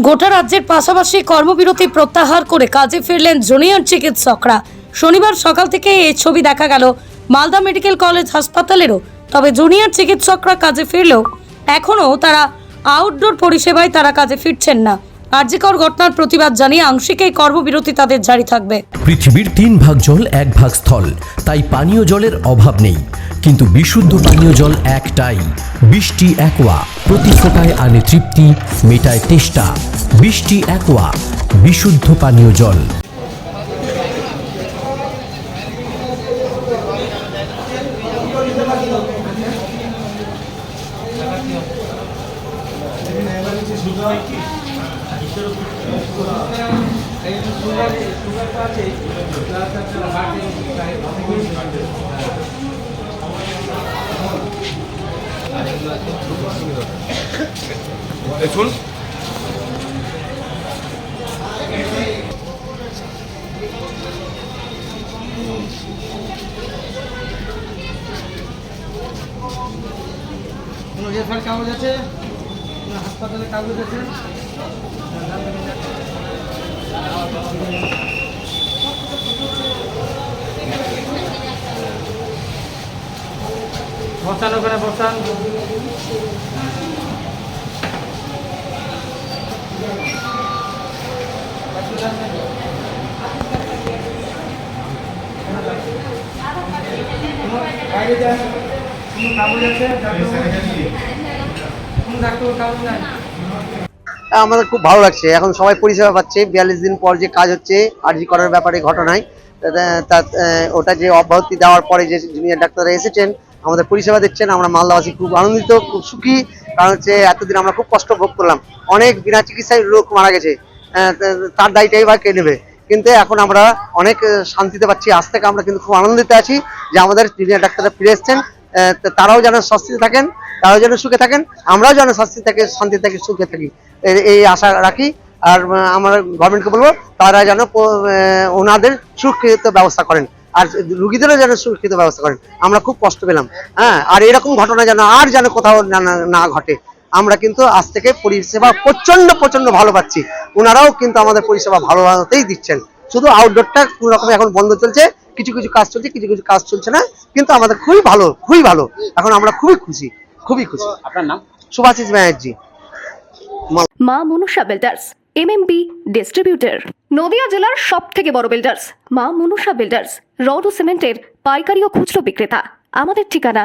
গোটা রাজ্যের পাশাপাশি কর্মবিরতি প্রত্যাহার করে কাজে ফিরলেন জুনিয়র চিকিৎসকরা। শনিবার সকাল থেকে এই ছবি দেখা গেল। মালদা মেডিকেল কলেজ হাসপাতালেরও। তবে জুনিয়র চিকিৎসকরা কাজে ফিরলেও এখনও তারা আউটডোর পরিষেবায় তারা কাজে ফিরছেন না। কার্যকর ঘটনার প্রতিবাদ জানিয়ে আংশিক এই কর্মবিরতি তাদের জারি থাকবে। পৃথিবীর তিন ভাগ জল, এক ভাগ স্থল। তাই পানীয় জলের অভাব নেই। কিন্তু বিশুদ্ধ পানীয় জল একটাই। বৃষ্টি একোয়া। প্রতি ফোটায় আনে তৃপ্তি, মেটায় তেষ্টা। বৃষ্টি একোয়া। বিশুদ্ধ পানীয় জল। দেখুন। কোনো রেফার কাগজ আছে কোনো হাসপাতালের কাগজ আছে বসান ওখানে বসান। বাইরে যান। কোনো কাগজ আছে? কোনো ডাক্তার কাগজ নাই? আমাদের খুব ভালো লাগছে। এখন সবাই পরিষেবা পাচ্ছে। বিয়াল্লিশ দিন পর যে কাজ হচ্ছে আরজি করার ব্যাপারে ঘটনায়, তা- ওটা যে অব্যাহতি দেওয়ার পরে যে জুনিয়র ডাক্তাররা এসেছেন, আমাদের পরিষেবা দিচ্ছেন। আমরা মালদাবাসী খুব আনন্দিত, খুব সুখী। কারণ হচ্ছে এতদিন আমরা খুব কষ্ট ভোগ করলাম। অনেক বিনা চিকিৎসায় লোক মারা গেছে। তার দায়টাই বা কে নেবে? কিন্তু এখন আমরা অনেক শান্তিতে পাচ্ছি। আজ থেকে আমরা কিন্তু খুব আনন্দিত আছি যে আমাদের জুনিয়র ডাক্তাররা ফিরে এসছেন। তারাও যেন স্বস্তিতে থাকেন। তারাও যেন সুখে থাকেন, আমরাও যেন স্বস্তি থেকে, শান্তি থেকে সুখে থাকি। এই- আশা রাখি। আর আমরা গভর্নমেন্টকে বলব, তারা যেন ওনাদের সুরক্ষিত ব্যবস্থা করেন। আর রুগীদেরও যেন সুরক্ষিত ব্যবস্থা করেন। আমরা খুব কষ্ট পেলাম। হ্যাঁ আর এরকম ঘটনা যেন আর যেন কোথাও না ঘটে। আমরা কিন্তু আজ থেকে পরিষেবা প্রচণ্ড প্রচণ্ড ভালো পাচ্ছি। ওনারাও কিন্তু আমাদের পরিষেবা ভালোভাবেই দিচ্ছেন। শুধু আউটডোরটা কোনো রকম এখন বন্ধ চলছে, কিছু কিছু কাজ চলছে, কিছু কিছু কাজ চলছে না, কিন্তু আমাদের খুবই ভালো খুবই ভালো। এখন আমরা খুবই খুশি। খুবই খুশি। আপনার নাম? Subhashis Banerjee. Maa Manusha builders MMB distributor Nadia জেলার সব থেকে বড় বিল্ডার্স মা মনুষা বিল্ডার্স রড ও সিমেন্টের পাইকারি ও খুচরো বিক্রেতা। আমাদের ঠিকানা